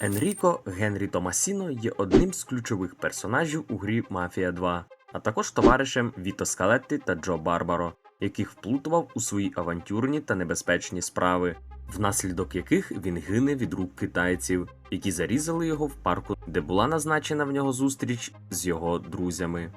Енріко Генрі Томасіно є одним з ключових персонажів у грі Мафія 2, а також товаришем Віто Скалетти та Джо Барбаро, яких вплутував у свої авантюрні та небезпечні справи, внаслідок яких він гине від рук китайців, які зарізали його в парку, де була назначена в нього зустріч з його друзями.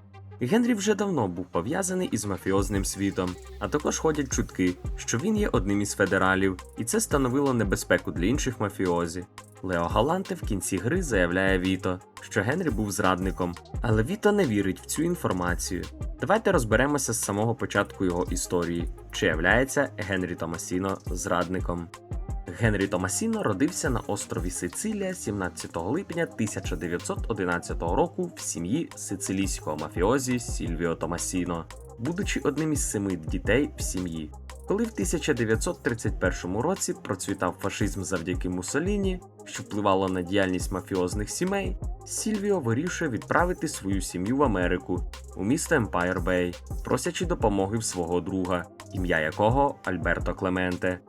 Генрі вже давно був пов'язаний із мафіозним світом, а також ходять чутки, що він є одним із федералів, і це становило небезпеку для інших мафіозі. Лео Галанте в кінці гри заявляє Віто, що Генрі був зрадником, але Віто не вірить в цю інформацію. Давайте розберемося з самого початку його історії, чи являється Генрі Томасіно зрадником. Генрі Томасіно родився на острові Сицилія 17 липня 1911 року в сім'ї сицилійського мафіозі Сільвіо Томасіно, будучи одним із семи дітей в сім'ї. Коли в 1931 році процвітав фашизм завдяки Муссоліні, що впливало на діяльність мафіозних сімей, Сільвіо вирішує відправити свою сім'ю в Америку у місто Емпайр Бей, просячи допомоги в свого друга, ім'я якого Альберто Клементе.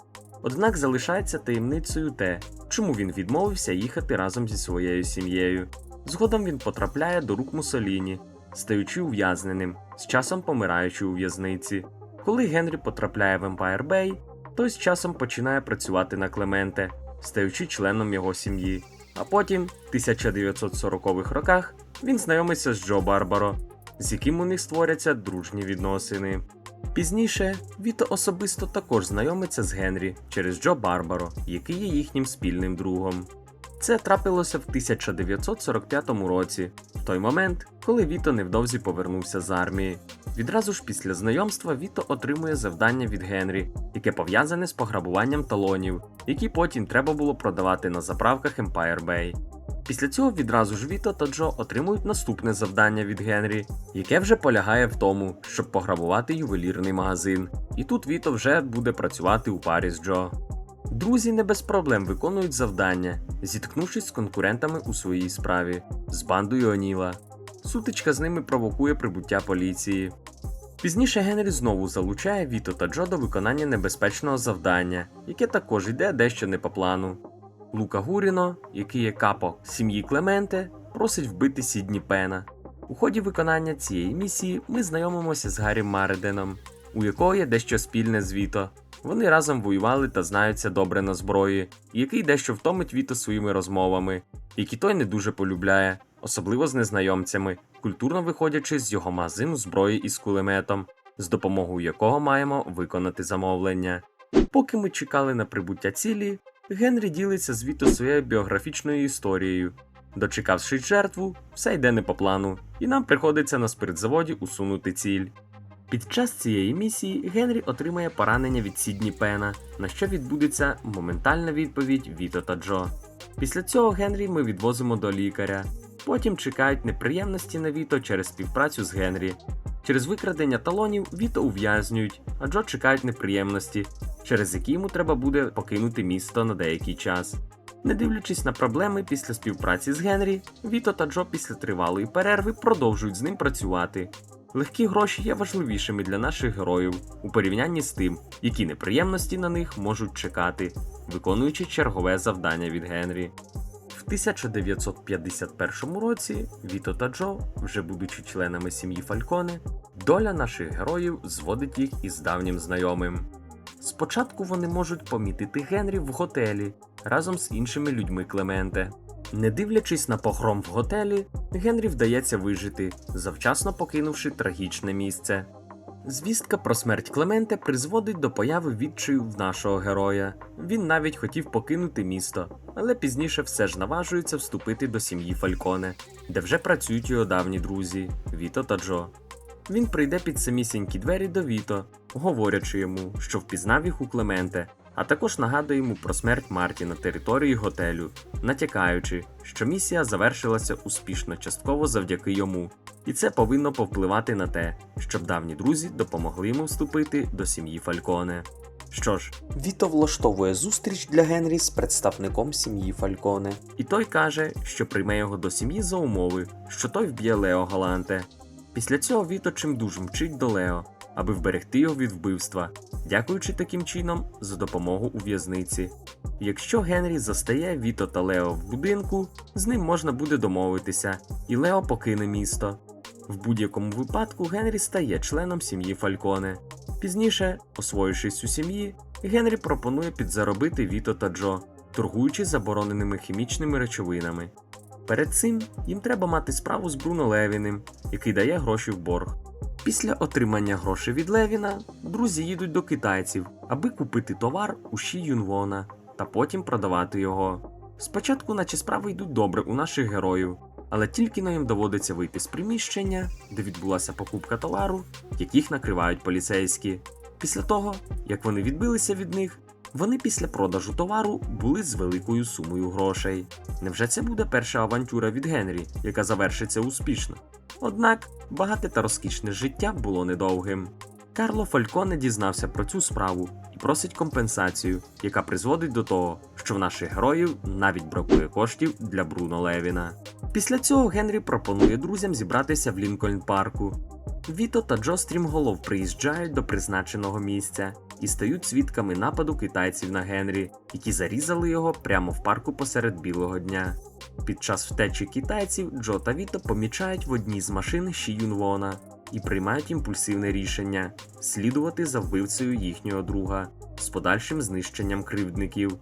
Однак залишається таємницею те, чому він відмовився їхати разом зі своєю сім'єю. Згодом він потрапляє до рук Муссоліні, стаючи ув'язненим, з часом помираючи у в'язниці. Коли Генрі потрапляє в Емпайр Бей, той з часом починає працювати на Клементе, стаючи членом його сім'ї. А потім, в 1940-х роках, він знайомиться з Джо Барбаро, з яким у них створяться дружні відносини. Пізніше Віто особисто також знайомиться з Генрі через Джо Барбаро, який є їхнім спільним другом. Це трапилося в 1945 році, в той момент, коли Віто невдовзі повернувся з армії. Відразу ж після знайомства Віто отримує завдання від Генрі, яке пов'язане з пограбуванням талонів, які потім треба було продавати на заправках Empire Bay. Після цього відразу ж Віто та Джо отримують наступне завдання від Генрі, яке вже полягає в тому, щоб пограбувати ювелірний магазин. І тут Віто вже буде працювати у парі з Джо. Друзі не без проблем виконують завдання, зіткнувшись з конкурентами у своїй справі з бандою Оніла. Сутичка з ними провокує прибуття поліції. Пізніше Генрі знову залучає Віто та Джо до виконання небезпечного завдання, яке також йде дещо не по плану. Лука Гуріно, який є капо сім'ї Клементе, просить вбити Сідні Пена. У ході виконання цієї місії ми знайомимося з Гаррі Мареденом, у якого є дещо спільне з Віто. Вони разом воювали та знаються добре на зброї, який дещо втомить Віто своїми розмовами, які той не дуже полюбляє, особливо з незнайомцями, культурно виходячи з його магазину зброї із кулеметом, з допомогою якого маємо виконати замовлення. Поки ми чекали на прибуття цілі, Генрі ділиться з Віто своєю біографічною історією. Дочекавши жертву, все йде не по плану, і нам приходиться на спиртзаводі усунути ціль. Під час цієї місії Генрі отримає поранення від Сідні Пена, на що відбудеться моментальна відповідь Віто та Джо. Після цього Генрі ми відвозимо до лікаря. Потім чекають неприємності на Віто через співпрацю з Генрі. Через викрадення талонів Віто ув'язнюють, а Джо чекають неприємності, через які йому треба буде покинути місто на деякий час. Не дивлячись на проблеми після співпраці з Генрі, Віто та Джо після тривалої перерви продовжують з ним працювати. Легкі гроші є важливішими для наших героїв у порівнянні з тим, які неприємності на них можуть чекати, виконуючи чергове завдання від Генрі. В 1951 році Віто та Джо, вже будучи членами сім'ї Фальконе, доля наших героїв зводить їх із давнім знайомим. Спочатку вони можуть помітити Генрі в готелі разом з іншими людьми Клементе. Не дивлячись на погром в готелі, Генрі вдається вижити, завчасно покинувши трагічне місце. Звістка про смерть Клементе призводить до появи відчаю в нашого героя. Він навіть хотів покинути місто, але пізніше все ж наважується вступити до сім'ї Фальконе, де вже працюють його давні друзі Віто та Джо. Він прийде під самісінькі двері до Віто, говорячи йому, що впізнав їх у Клементе, а також нагадує йому про смерть Марті на території готелю, натякаючи, що місія завершилася успішно частково завдяки йому, і це повинно повпливати на те, щоб давні друзі допомогли йому вступити до сім'ї Фальконе. Що ж, Віто влаштовує зустріч для Генрі з представником сім'ї Фальконе, і той каже, що прийме його до сім'ї за умови, що той вб'є Лео Галанте. Після цього Віто чимдуж мчить до Лео, аби вберегти його від вбивства, дякуючи таким чином за допомогу у в'язниці. Якщо Генрі застає Віто та Лео в будинку, з ним можна буде домовитися, і Лео покине місто. В будь-якому випадку Генрі стає членом сім'ї Фальконе. Пізніше, освоївшись у сім'ї, Генрі пропонує підзаробити Віто та Джо, торгуючи забороненими хімічними речовинами. Перед цим їм треба мати справу з Бруно Левіним, який дає гроші в борг. Після отримання грошей від Левіна друзі їдуть до китайців, аби купити товар у Ші Юнвона та потім продавати його. Спочатку, наче справи йдуть добре у наших героїв, але тільки но їм доводиться вийти з приміщення, де відбулася покупка товару, яких накривають поліцейські. Після того, як вони відбилися від них, вони після продажу товару були з великою сумою грошей. Невже це буде перша авантюра від Генрі, яка завершиться успішно? Однак багате та розкішне життя було недовгим. Карло Фальконе дізнався про цю справу і просить компенсацію, яка призводить до того, що в наших героїв навіть бракує коштів для Бруно Левіна. Після цього Генрі пропонує друзям зібратися в Лінкольн парку. Віто та Джо стрімголов приїжджають до призначеного місця і стають свідками нападу китайців на Генрі, які зарізали його прямо в парку посеред білого дня. Під час втечі китайців Джо та Віто помічають в одній з машин Ші Юнвона і приймають імпульсивне рішення слідувати за вбивцею їхнього друга з подальшим знищенням кривдників.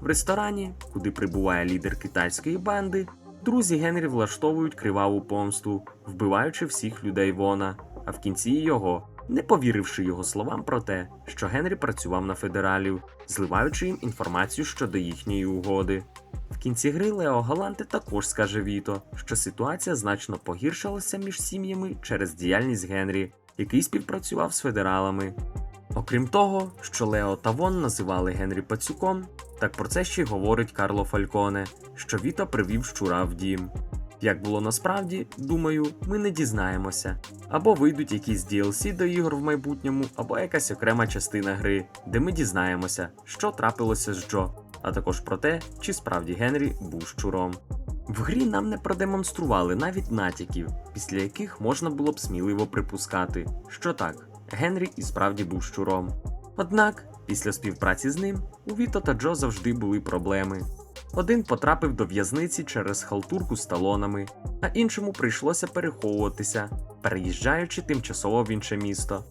В ресторані, куди прибуває лідер китайської банди, друзі Генрі влаштовують криваву помсту, вбиваючи всіх людей Вона, а в кінці його, не повіривши його словам про те, що Генрі працював на федералів, зливаючи їм інформацію щодо їхньої угоди. В кінці гри Лео Галанте також скаже Віто, що ситуація значно погіршилася між сім'ями через діяльність Генрі, який співпрацював з федералами. Окрім того, що Лео та Вон називали Генрі пацюком, так про це ще й говорить Карло Фальконе, що Віто привів щура в дім. Як було насправді, думаю, ми не дізнаємося. Або вийдуть якісь DLC до ігор в майбутньому, або якась окрема частина гри, де ми дізнаємося, що трапилося з Джо, а також про те, чи справді Генрі був щуром. В грі нам не продемонстрували навіть натяків, після яких можна було б сміливо припускати, що так, Генрі і справді був щуром. Однак, після співпраці з ним, у Віто та Джо завжди були проблеми. Один потрапив до в'язниці через халтурку з талонами, а іншому прийшлося переховуватися, переїжджаючи тимчасово в інше місто.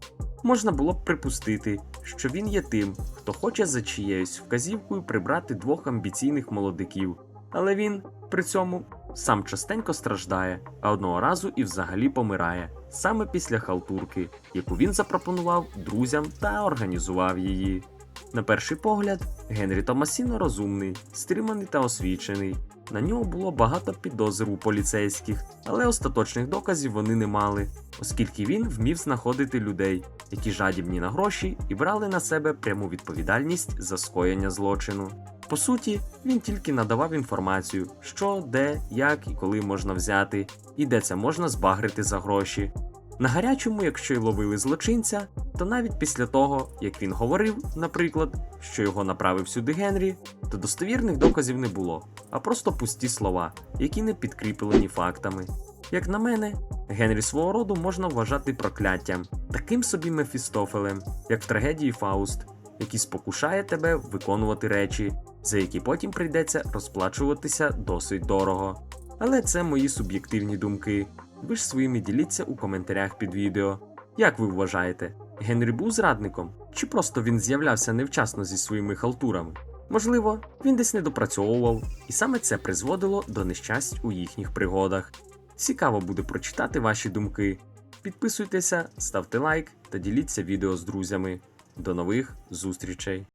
Можна було б припустити, що він є тим, хто хоче за чиєюсь вказівкою прибрати двох амбіційних молодиків, але він при цьому сам частенько страждає, а одного разу і взагалі помирає саме після халтурки, яку він запропонував друзям та організував її. На перший погляд, Генрі Томасіно розумний, стриманий та освічений. На нього було багато підозр у поліцейських, але остаточних доказів вони не мали, оскільки він вмів знаходити людей, які жадібні на гроші і брали на себе пряму відповідальність за скоєння злочину. По суті, він тільки надавав інформацію, що, де, як і коли можна взяти, і де це можна збагрити за гроші. На гарячому, якщо й ловили злочинця, то навіть після того, як він говорив, наприклад, що його направив сюди Генрі, то достовірних доказів не було, а просто пусті слова, які не підкріплені фактами. Як на мене, Генрі свого роду можна вважати прокляттям, таким собі Мефістофелем, як в трагедії Фауст, який спокушає тебе виконувати речі, за які потім прийдеться розплачуватися досить дорого. Але це мої суб'єктивні думки. Ви ж своїми діліться у коментарях під відео. Як ви вважаєте, Генрі був зрадником? Чи просто він з'являвся невчасно зі своїми халтурами? Можливо, він десь не допрацьовував, і саме це призводило до нещасть у їхніх пригодах. Цікаво буде прочитати ваші думки. Підписуйтеся, ставте лайк та діліться відео з друзями. До нових зустрічей!